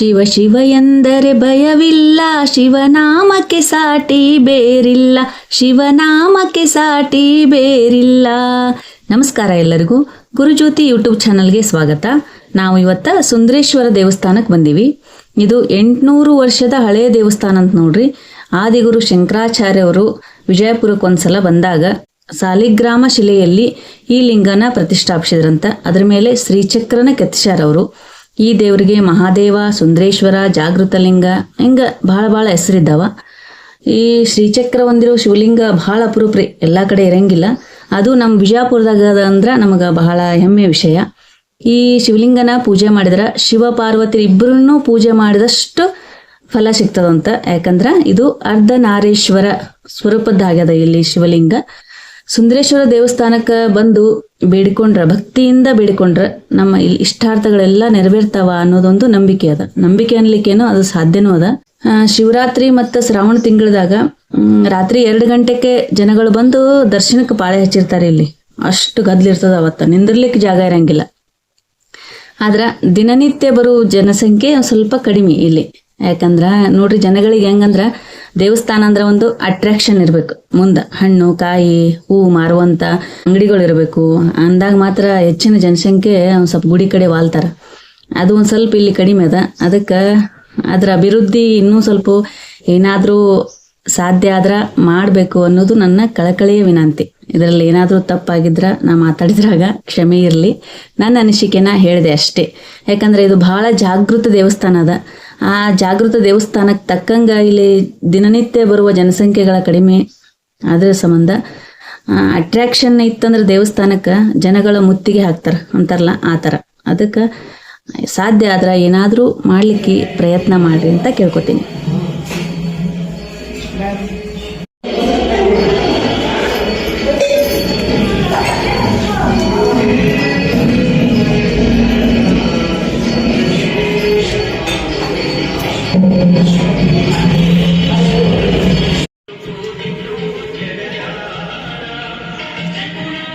ಶಿವ ಶಿವ ಎಂದರೆ ಭಯವಿಲ್ಲ, ಶಿವನಾಮಕ್ಕೆ ಸಾಟಿ ಬೇರಿಲ್ಲ, ಶಿವನಾಮಕ್ಕೆ ಸಾಟಿ ಬೇರಿಲ್ಲ. ನಮಸ್ಕಾರ ಎಲ್ಲರಿಗೂ. ಗುರುಜ್ಯೋತಿ ಯೂಟ್ಯೂಬ್ ಚಾನಲ್ಗೆ ಸ್ವಾಗತ. ನಾವು ಇವತ್ತ ಸುಂದರೇಶ್ವರ ದೇವಸ್ಥಾನಕ್ಕೆ ಬಂದೀವಿ. ಇದು ಎಂಟುನೂರು ವರ್ಷದ ಹಳೆಯ ದೇವಸ್ಥಾನ ಅಂತ ನೋಡ್ರಿ. ಆದಿಗುರು ಶಂಕರಾಚಾರ್ಯ ಅವರು ವಿಜಯಪುರಕ್ಕೆ ಒಂದ್ಸಲ ಬಂದಾಗ ಸಾಲಿಗ್ರಾಮ ಶಿಲೆಯಲ್ಲಿ ಈ ಲಿಂಗನ ಪ್ರತಿಷ್ಠಾಪಿಸಿದ್ರಂತ. ಅದ್ರ ಮೇಲೆ ಶ್ರೀಚಕ್ರನ ಕೆತ್ತಿಸ್ಯಾರ ಅವರು. ಈ ದೇವರಿಗೆ ಮಹಾದೇವ, ಸುಂದರೇಶ್ವರ ಜಾಗೃತಲಿಂಗ ಹಿಂಗ ಭಾಳ ಭಾಳ ಹೆಸರಿದ್ದಾವ. ಈ ಶ್ರೀಚಕ್ರ ಹೊಂದಿರೋ ಶಿವಲಿಂಗ ಭಾಳ ಅಪರೂಪ ರೀ ಎಲ್ಲ ಕಡೆ ಇರಂಗಿಲ್ಲ. ಅದು ನಮ್ಮ ಬಿಜಾಪುರದಾಗ ಅದ ಅಂದ್ರ ನಮಗೆ ಬಹಳ ಹೆಮ್ಮೆ ವಿಷಯ. ಈ ಶಿವಲಿಂಗನ ಪೂಜೆ ಮಾಡಿದ್ರೆ ಶಿವ ಪಾರ್ವತಿ ಇಬ್ಬರನ್ನು ಪೂಜೆ ಮಾಡಿದಷ್ಟು ಫಲ ಸಿಗ್ತದಂತ. ಯಾಕಂದ್ರೆ ಇದು ಅರ್ಧನಾರೇಶ್ವರ ಸ್ವರೂಪದ್ದಾಗ್ಯದ ಇಲ್ಲಿ ಶಿವಲಿಂಗ. ಸುಂದರೇಶ್ವರ ದೇವಸ್ಥಾನಕ್ಕೆ ಬಂದು ಬೇಡಿಕೊಂಡ್ರ, ಭಕ್ತಿಯಿಂದ ಬೇಡಿಕೊಂಡ್ರ ನಮ್ಮ ಇಷ್ಟಾರ್ಥಗಳೆಲ್ಲ ನೆರವೇರ್ತಾವ ಅನ್ನೋದೊಂದು ನಂಬಿಕೆ ಅದ. ನಂಬಿಕೆ ಅನ್ಲಿಕ್ಕೇನೋ ಅದು ಸಾಧ್ಯನೂ ಅದ. ಶಿವರಾತ್ರಿ ಮತ್ತು ಶ್ರಾವಣ ತಿಂಗಳದಾಗ ರಾತ್ರಿ ಎರಡು ಗಂಟೆಗೆ ಜನಗಳು ಬಂದು ದರ್ಶನಕ್ಕೆ ಪಾಳೆ ಹಚ್ಚಿರ್ತಾರೆ ಇಲ್ಲಿ. ಅಷ್ಟು ಗದ್ಲಿರ್ತದ ಅವತ್ತ, ನಿಂದಿರ್ಲಿಕ್ಕೆ ಜಾಗ ಇರಂಗಿಲ್ಲ. ಆದ್ರ ದಿನನಿತ್ಯ ಬರುವ ಜನಸಂಖ್ಯೆ ಸ್ವಲ್ಪ ಕಡಿಮೆ ಇಲ್ಲಿ. ಯಾಕಂದ್ರ ನೋಡ್ರಿ ಜನಗಳಿಗೆ ಹೆಂಗಂದ್ರ ದೇವಸ್ಥಾನ ಅಂದ್ರ ಒಂದು ಅಟ್ರಾಕ್ಷನ್ ಇರ್ಬೇಕು. ಮುಂದ ಹಣ್ಣು, ಕಾಯಿ, ಹೂ ಮಾರುವಂತ ಅಂಗಡಿಗಳು ಇರಬೇಕು. ಅಂದಾಗ ಮಾತ್ರ ಹೆಚ್ಚಿನ ಜನಸಂಖ್ಯೆ ಒಂದ್ ಸ್ವಲ್ಪ ಗುಡಿ ಕಡೆ ವಾಲ್ತಾರ. ಅದು ಒಂದ್ ಸ್ವಲ್ಪ ಇಲ್ಲಿ ಕಡಿಮೆ ಅದ. ಅದಕ್ಕೆ ಅದ್ರ ಅಭಿವೃದ್ಧಿ ಇನ್ನೂ ಸ್ವಲ್ಪ ಏನಾದರೂ ಸಾಧ್ಯ ಆದ್ರ ಮಾಡಬೇಕು ಅನ್ನೋದು ನನ್ನ ಕಳಕಳಿಯ ವಿನಂತಿ. ಇದರಲ್ಲಿ ಏನಾದರೂ ತಪ್ಪಾಗಿದ್ರ ನಾ ಮಾತಾಡಿದ್ರಾಗ ಕ್ಷಮೆ ಇರಲಿ. ನನ್ನ ಅನಿಸಿಕೆನ ಹೇಳಿದೆ ಅಷ್ಟೇ. ಯಾಕಂದ್ರೆ ಇದು ಬಹಳ ಜಾಗೃತ ದೇವಸ್ಥಾನ ಅದ. ಆ ಜಾಗೃತ ದೇವಸ್ಥಾನಕ್ಕೆ ತಕ್ಕಂಗ ಇಲ್ಲಿ ದಿನನಿತ್ಯ ಬರುವ ಜನಸಂಖ್ಯೆಗಳ ಕಡಿಮೆ ಅದರ ಸಂಬಂಧ. ಅಟ್ರಾಕ್ಷನ್ ಇತ್ತಂದ್ರೆ ದೇವಸ್ಥಾನಕ್ಕೆ ಜನಗಳ ಮುತ್ತಿಗೆ ಹಾಕ್ತಾರ, ಅಂತಾರಲ್ಲ, ಆ ಥರ. ಅದಕ್ಕೆ ಸಾಧ್ಯ ಆದ್ರೆ ಏನಾದರೂ ಮಾಡ್ಲಿಕ್ಕೆ ಪ್ರಯತ್ನ ಮಾಡಿರಿ ಅಂತ ಕೇಳ್ಕೊತೀನಿ. Thank you.